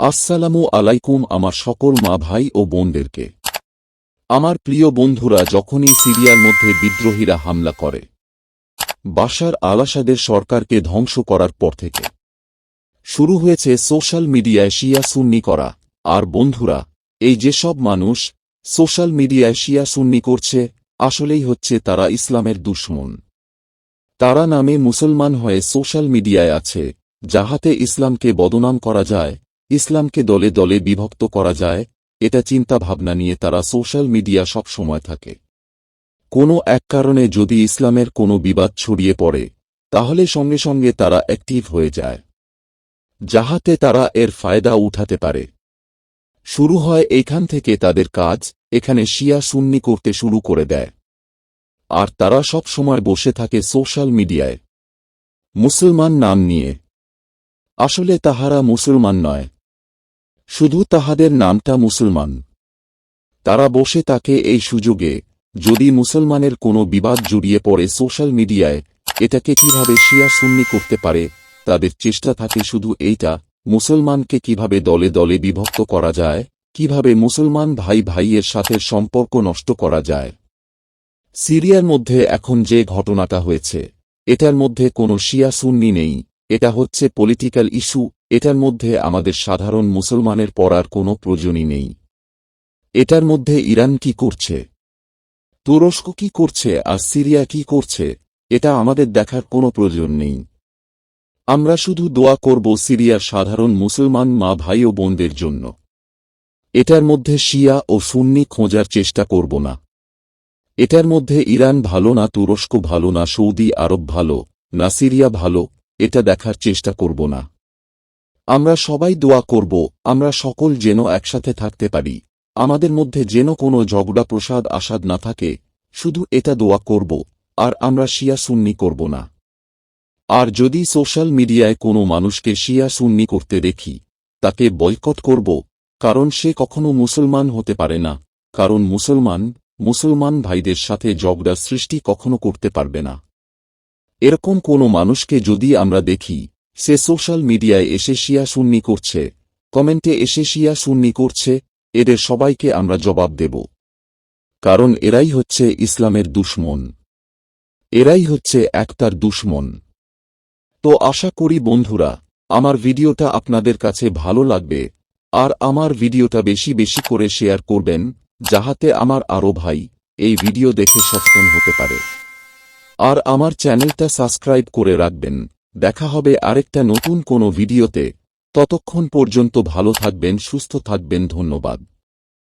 আসসালামু আলাইকুম আমার সকল মা ভাই ও বোনদেরকে। আমার প্রিয় বন্ধুরা, যখনই সিরিয়ার মধ্যে বিদ্রোহীরা হামলা করে, বাশার আলাসাদের সরকারকে ধ্বংস করার পর থেকে শুরু হয়েছে সোশ্যাল মিডিয়ায় শিয়া সুন্নি করা। আর বন্ধুরা, এই যেসব মানুষ সোশ্যাল মিডিয়ায় শিয়া সুন্নি করছে, আসলেই হচ্ছে তারা ইসলামের দুশ্মন। তারা নামে মুসলমান হয়ে সোশ্যাল মিডিয়ায় আছে, যাহাতে ইসলামকে বদনাম করা যায় ইসলামকে দলে দলে বিভক্ত করা যায়, এটা চিন্তা ভাবনা নিয়ে তারা সোশ্যাল মিডিয়া সব সময় থাকে। কোনো এক কারণে যদি ইসলামের কোনো বিবাদ ছড়িয়ে পড়ে, তাহলে সঙ্গে সঙ্গে তারা অ্যাক্টিভ হয়ে যায়। যাহাতে তারা এর ফায়দা উঠাতে পারে। শুরু হয় এইখান থেকে তাদের কাজ, এখানে শিয়া সুন্নি করতে শুরু করে দেয়। আর তারা সব সময় বসে থাকে সোশ্যাল মিডিয়ায়। মুসলমান নাম নিয়ে। আসলে তাহারা মুসলমান নয়। শুধু তাহাদের নামটা মুসলমান। তারা বসে থাকে এই সুযোগে, যদি মুসলমানের কোনো বিবাদ জড়িয়ে পড়ে সোশ্যাল মিডিয়ায়, এটাকে কীভাবে শিয়া সুন্নি করতে পারে, তাদের চেষ্টা থাকে শুধু এইটা, মুসলমানকে কীভাবে দলে দলে বিভক্ত করা যায়, কীভাবে মুসলমান ভাই ভাইয়ের সাথে সম্পর্ক নষ্ট করা যায়। সিরিয়ার মধ্যে এখন যে ঘটনাটা হয়েছে, এটার মধ্যে কোনো শিয়া সুন্নি নেই, এটা হচ্ছে পলিটিক্যাল ইস্যু এটার মধ্যে আমাদের সাধারণ মুসলমানের পড়ার কোনো প্রয়োজনই নেই। এটার মধ্যে ইরান কি করছে? তুরস্ক কি করছে? আর সিরিয়া কি করছে? এটা আমাদের দেখার কোনো প্রয়োজন নেই। আমরা শুধু দোয়া করব সিরিয়ার সাধারণ মুসলমান মা, ভাই ও বোনদের জন্য। এটার মধ্যে শিয়া ও সুন্নি খোঁজার চেষ্টা করব না। এটার মধ্যে ইরান ভালো না, তুরস্ক ভালো না, সৌদি আরব ভালো না, সিরিয়া ভালো, এটা দেখার চেষ্টা করব না। আমরা সবাই দোয়া করব, আমরা সকল যেন একসাথে থাকতে পারি। আমাদের মধ্যে যেন কোনো ঝগড়া, প্রসাদ, আসাদ না থাকে, শুধু এটা দোয়া করব, আর আমরা শিয়া সুন্নি করব না। আর যদি সোশ্যাল মিডিয়ায় কোনো মানুষকে শিয়া সুন্নি করতে দেখি, তাকে বয়কট করব, কারণ সে কখনো মুসলমান হতে পারে না। কারণ মুসলমান মুসলমান ভাইদের সাথে ঝগড়া সৃষ্টি কখনো করতে পারবে না। এরকম কোনো মানুষকে যদি আমরা দেখি সে সোশ্যাল মিডিয়ায় এসে শিয়া সুন্নি করছে। কমেন্টে এসে শিয়া সুন্নি করছে, এদের সবাইকে আমরা জবাব দেব। কারণ এরাই হচ্ছে ইসলামের দুশ্মন। এরাই হচ্ছে একতার দুশ্মন। তো আশা করি বন্ধুরা, আমার ভিডিওটা আপনাদের কাছে ভালো লাগবে, আর আমার ভিডিওটা বেশি বেশি করে শেয়ার করবেন, যাহাতে আমার আরও ভাই এই ভিডিও দেখে সচেতন হতে পারে। আর আমার চ্যানেলটা সাবস্ক্রাইব করে রাখবেন। দেখা হবে আরেকটা নতুন কোনো ভিডিওতে। ততক্ষণ পর্যন্ত ভালো থাকবেন সুস্থ থাকবেন ধন্যবাদ।